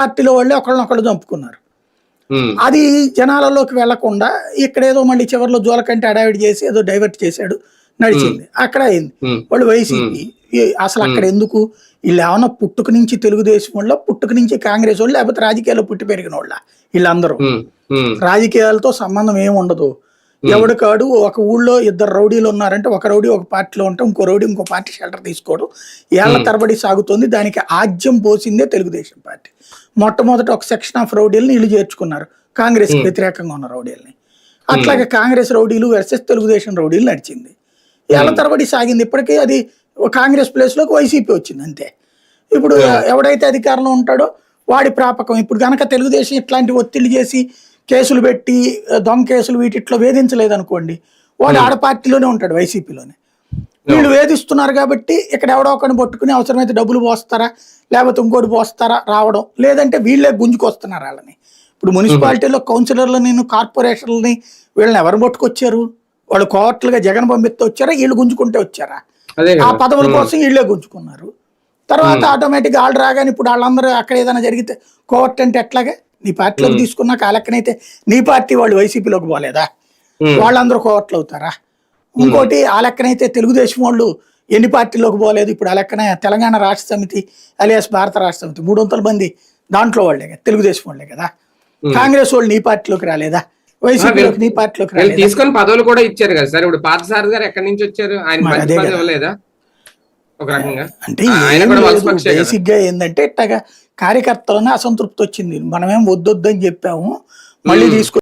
పార్టీలో వాళ్ళే ఒకళ్ళనొకళ్ళు చంపుకున్నారు. అది జనాలలోకి వెళ్ళకుండా ఇక్కడేదో మళ్ళీ చివరిలో జోలకంటే అడావిడి చేసి ఏదో డైవర్ట్ చేశాడు నడిచింది. అక్కడ అయింది. వాళ్ళు వైసీపీ. అసలు అక్కడ ఎందుకు? వీళ్ళు ఏమన్నా పుట్టుక నుంచి తెలుగుదేశం వాళ్ళ పుట్టుక నుంచి కాంగ్రెస్ వాళ్ళు లేకపోతే రాజకీయాల్లో పుట్టి పెరిగిన వాళ్ళ? వీళ్ళందరూ. రాజకీయాలతో సంబంధం ఏమి ఉండదు. ఎవడికాడు ఒక ఊళ్ళో ఇద్దరు రౌడీలు ఉన్నారంటే ఒక రౌడీ ఒక పార్టీలో ఉంటే ఇంకో రౌడీ ఇంకో పార్టీ షెల్టర్ తీసుకోవడం ఏళ్ళ తరబడి సాగుతోంది దానికి ఆజ్యం పోసిందే తెలుగుదేశం పార్టీ. మొట్టమొదట ఒక సెక్షన్ ఆఫ్ రౌడీలను ఇల్లు చేర్చుకున్నారు. కాంగ్రెస్ వ్యతిరేకంగా ఉన్న రౌడీల్ని. అట్లాగే కాంగ్రెస్ రౌడీలు వర్సెస్ తెలుగుదేశం రౌడీలు నడిచింది. ఏళ్ళ తరబడి సాగింది. ఇప్పటికీ అది కాంగ్రెస్ ప్లేస్లోకి వైసీపీ వచ్చింది అంతే. ఇప్పుడు ఎవడైతే అధికారంలో ఉంటాడో వాడి ప్రాపకం. ఇప్పుడు గనక తెలుగుదేశం ఇట్లాంటి ఒత్తిడి చేసి కేసులు పెట్టి దొంగ కేసులు వీటిట్లో వేధించలేదు అనుకోండి వాడు ఆడ పార్టీలోనే ఉంటాడు వైసీపీలోనే. వీళ్ళు వేధిస్తున్నారు కాబట్టి ఇక్కడ ఎవడో ఒకరిని పట్టుకుని అవసరమైతే డబ్బులు పోస్తారా? లేకపోతే ఇంకోటి పోస్తారా? రావడం. లేదంటే వీళ్ళే గుంజుకొస్తున్నారు వాళ్ళని. ఇప్పుడు మున్సిపాలిటీలో కౌన్సిలర్లు నేను కార్పొరేషన్లని వీళ్ళని ఎవరు పట్టుకొచ్చారు? వాళ్ళు కోర్టులుగా జగన్ పంపిస్తే వచ్చారా? వీళ్ళు గుంజుకుంటే వచ్చారా? ఆ పదవుల కోసం వీళ్ళే గుంజుకున్నారు. తర్వాత ఆటోమేటిక్ వాళ్ళు రాగానే ఇప్పుడు వాళ్ళందరూ అక్కడ ఏదైనా జరిగితే కోర్టు అంటే ఎట్లాగా? నీ పార్టీలోకి తీసుకున్నాక ఆ లెక్కనైతే నీ పార్టీ వాళ్ళు వైసీపీలోకి పోలేదా? వాళ్ళందరూ కోర్టులు అవుతారా? ఇంకోటి ఆ లెక్కనైతే తెలుగుదేశం వాళ్ళు ఎన్ని పార్టీలోకి పోలేదు. ఇప్పుడు ఆ లెక్కన తెలంగాణ రాష్ట్ర సమితి అలియాస్ భారత రాష్ట్ర సమితి మూడు వందల మంది దాంట్లో వాళ్ళే కదా తెలుగుదేశం వాళ్ళే కదా. కాంగ్రెస్ వాళ్ళు నీ పార్టీలోకి రాలేదా? వైసీపీలోకి నీ పార్టీలోకి రాలేదా? తీసుకొని పదవులు కూడా ఇచ్చారు కదా సార్. ఇప్పుడు పాత సార్ గారు ఎక్కడి నుంచి వచ్చారు? ఆయన ఒక రకంగా. అంటే. బేసిక్గా ఏంటంటే ఇట్టగా కార్యకర్తలనే అసంతృప్తి వచ్చింది. మనమేం వద్దొద్దని చెప్పాము. మళ్ళీ తీసుకు